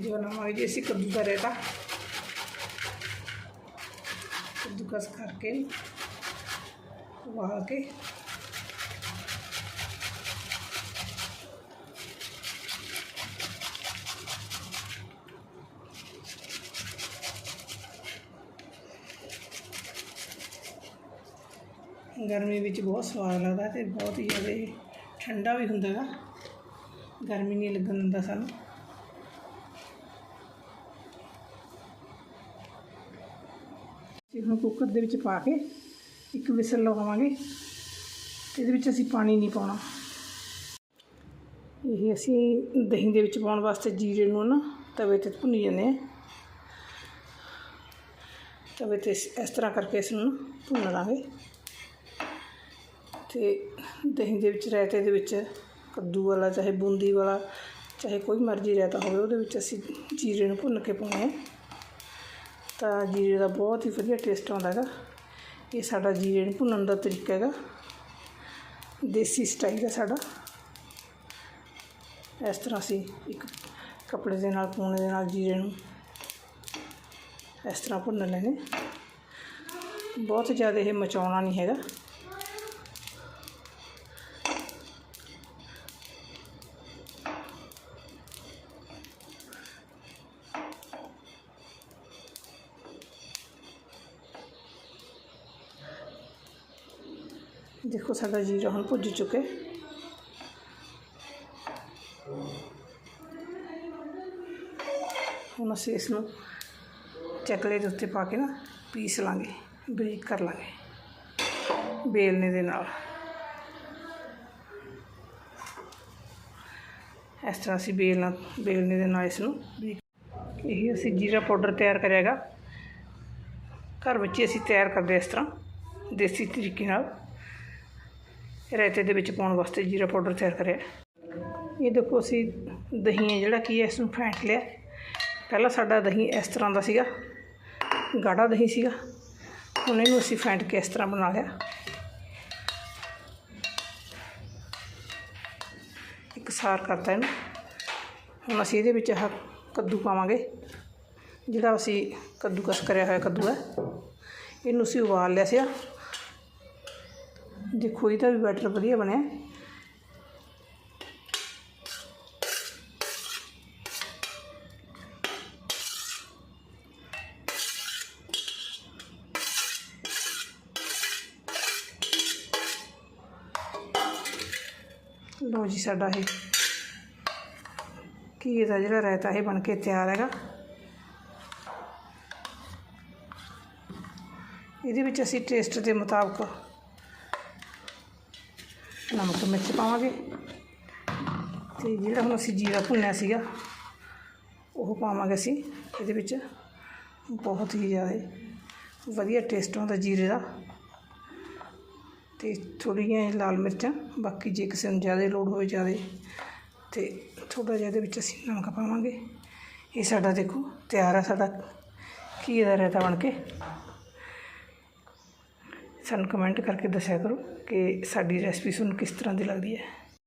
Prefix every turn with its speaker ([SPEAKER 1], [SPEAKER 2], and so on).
[SPEAKER 1] ਜੋ ਨਵਾਂ ਜੀ ਅਸੀਂ ਕੱਦੂ ਦਾ ਰੇਤਾ ਕੱਦੂਕਸ ਕਰਕੇ ਗਰਮੀ ਵਿੱਚ ਬਹੁਤ ਸਵਾਦ ਲੱਗਦਾ ਤੇ ਬਹੁਤ ਹੀ ਜ਼ਿਆਦਾ ਠੰਡਾ ਵੀ ਹੁੰਦਾ ਗਾ। ਗਰਮੀ ਨਹੀਂ ਲੱਗਣ ਦਿੰਦਾ ਸਾਨੂੰ। ਅਸੀਂ ਹੁਣ ਕੁੱਕਰ ਦੇ ਵਿੱਚ ਪਾ ਕੇ ਇੱਕ ਵਿਸਲ ਲਗਾਵਾਂਗੇ ਇਹਦੇ ਵਿੱਚ ਅਸੀਂ ਪਾਣੀ ਨਹੀਂ ਪਾਉਣਾ। ਇਹ ਅਸੀਂ ਦਹੀਂ ਦੇ ਵਿੱਚ ਪਾਉਣ ਵਾਸਤੇ ਜੀਰੇ ਨੂੰ ਨਾ ਤਵੇ ਤੇ ਭੁੰਨੀ ਜਾਂਦੇ ਹਾਂ। ਤਵੇ ਤੇ ਇਸ ਇਸ ਤਰ੍ਹਾਂ ਕਰਕੇ ਇਸ ਨੂੰ ਭੁੰਨ ਲਾਂਗੇ। ਅਤੇ ਦਹੀਂ ਦੇ ਵਿੱਚ ਰਾਇਤੇ ਦੇ ਵਿੱਚ, ਕੱਦੂ ਵਾਲਾ ਚਾਹੇ ਬੂੰਦੀ ਵਾਲਾ, ਚਾਹੇ ਕੋਈ ਮਰਜ਼ੀ ਰਾਇਤਾ ਹੋਵੇ, ਉਹਦੇ ਵਿੱਚ ਅਸੀਂ ਜੀਰੇ ਨੂੰ ਭੁੰਨ ਕੇ ਪਾਉਂਦੇ ਹਾਂ ਤਾਂ ਜੀਰੇ ਦਾ ਬਹੁਤ ਹੀ ਵਧੀਆ ਟੇਸਟ ਆਉਂਦਾ ਹੈਗਾ। ਇਹ ਸਾਡਾ ਜੀਰੇ ਨੂੰ ਭੁੰਨਣ ਦਾ ਤਰੀਕਾ ਹੈਗਾ। ਦੇਸੀ ਸਟਾਈਲ ਹੈ ਸਾਡਾ। ਇਸ ਤਰ੍ਹਾਂ ਅਸੀਂ ਇੱਕ ਕੱਪੜੇ ਦੇ ਨਾਲ, ਪੂਣੇ ਦੇ ਨਾਲ ਜੀਰੇ ਨੂੰ ਇਸ ਤਰ੍ਹਾਂ ਭੁੰਨ ਲੈਣੇ ਬਹੁਤ ਜ਼ਿਆਦਾ ਇਹ ਮਚਾਉਣਾ ਨਹੀਂ ਹੈਗਾ। ਦੇਖੋ ਸਾਡਾ ਜੀਰਾ ਹੁਣ ਭੁੱਜ ਚੁੱਕੇ ਹੁਣ ਅਸੀਂ ਇਸ ਨੂੰ ਚਕਲੇ ਦੇ ਉੱਤੇ ਪਾ ਕੇ ਨਾ ਪੀਸ ਲਾਂਗੇ ਬਰੀਕ ਕਰ ਲਾਂਗੇ ਬੇਲਣੇ ਦੇ ਨਾਲ ਇਸ ਤਰ੍ਹਾਂ ਅਸੀਂ ਬੇਲਣਾ ਬੇਲਣੇ ਦੇ ਨਾਲ ਇਸ ਨੂੰ ਬਰੀਕ ਇਹ ਅਸੀਂ ਜੀਰਾ ਪਾਊਡਰ ਤਿਆਰ ਕਰਿਆਗਾ ਘਰ ਵਿੱਚ ਹੀ ਅਸੀਂ ਤਿਆਰ ਕਰਦੇ ਇਸ ਤਰ੍ਹਾਂ ਦੇਸੀ ਤਰੀਕੇ ਨਾਲ ਰਾਇਤੇ ਦੇ ਵਿੱਚ ਪਾਉਣ ਵਾਸਤੇ ਜੀਰਾ ਪਾਊਡਰ ਤਿਆਰ ਕਰਿਆ। ਇਹ ਦੇਖੋ ਅਸੀਂ ਦਹੀਂ ਹੈ ਜਿਹੜਾ ਕੀ ਹੈ ਇਸ ਨੂੰ ਫੈਂਟ ਲਿਆ। ਪਹਿਲਾਂ ਸਾਡਾ ਦਹੀਂ ਇਸ ਤਰ੍ਹਾਂ ਦਾ ਸੀਗਾ, ਗਾੜਾ ਦਹੀਂ ਸੀਗਾ। ਹੁਣ ਇਹਨੂੰ ਅਸੀਂ ਫੈਂਟ ਕੇ ਇਸ ਤਰ੍ਹਾਂ ਬਣਾ ਲਿਆ। ਇੱਕ ਸਾਰ ਕਰਤਾ ਇਹਨੂੰ। ਹੁਣ ਅਸੀਂ ਇਹਦੇ ਵਿੱਚ ਆਹ ਕੱਦੂ ਪਾਵਾਂਗੇ, ਜਿਹੜਾ ਅਸੀਂ ਕੱਦੂਕਸ ਕਰਿਆ ਹੋਇਆ ਕੱਦੂ ਹੈ। ਇਹਨੂੰ ਅਸੀਂ ਉਬਾਲ ਲਿਆ ਸੀਗਾ। ਦੇਖੋ ਇਹਦਾ ਵੀ ਬੈਟਰ ਵਧੀਆ ਬਣਿਆ ਲੋ ਜੀ ਸਾਡਾ ਇਹ ਕੀ ਦਾ ਜਿਹੜਾ ਰਾਇਤਾ ਇਹ ਬਣ ਕੇ ਤਿਆਰ ਹੈਗਾ ਇਹਦੇ ਵਿੱਚ ਅਸੀਂ ਟੇਸਟ ਦੇ ਮੁਤਾਬਕ ਨਮਕ ਮਿਰਚ ਪਾਵਾਂਗੇ। ਤੇ ਜਿਹੜਾ ਹੁਣ ਅਸੀਂ ਜੀਰਾ ਭੁੰਨਿਆ ਸੀਗਾ, ਉਹ ਪਾਵਾਂਗੇ ਅਸੀਂ ਇਹਦੇ ਵਿੱਚ। ਬਹੁਤ ਹੀ ਜ਼ਿਆਦਾ ਵਧੀਆ ਟੇਸਟ ਆਉਂਦਾ ਜੀਰੇ ਦਾ। ਤੇ ਥੋੜ੍ਹੀਆਂ ਲਾਲ ਮਿਰਚਾਂ, ਬਾਕੀ ਜੇ ਕਿਸੇ ਨੂੰ ਜ਼ਿਆਦਾ ਲੋੜ ਹੋਵੇ ਜ਼ਿਆਦਾ। ਤੇ ਥੋੜ੍ਹਾ ਜਿਹਾ ਇਹਦੇ ਵਿੱਚ ਅਸੀਂ ਨਮਕ ਪਾਵਾਂਗੇ। ਇਹ ਸਾਡਾ ਦੇਖੋ ਤਿਆਰ ਆ ਸਾਡਾ। ਕੀ ਦਾ ਰਾਇਤਾ ਬਣ ਕੇ। ਸਾਨੂੰ ਕਮੈਂਟ ਕਰਕੇ ਦੱਸਿਆ ਕਰੋ ਕਿ ਸਾਡੀ ਰੈਸਪੀ ਤੁਹਾਨੂੰ ਕਿਸ ਤਰ੍ਹਾਂ ਦੀ ਲੱਗਦੀ ਹੈ।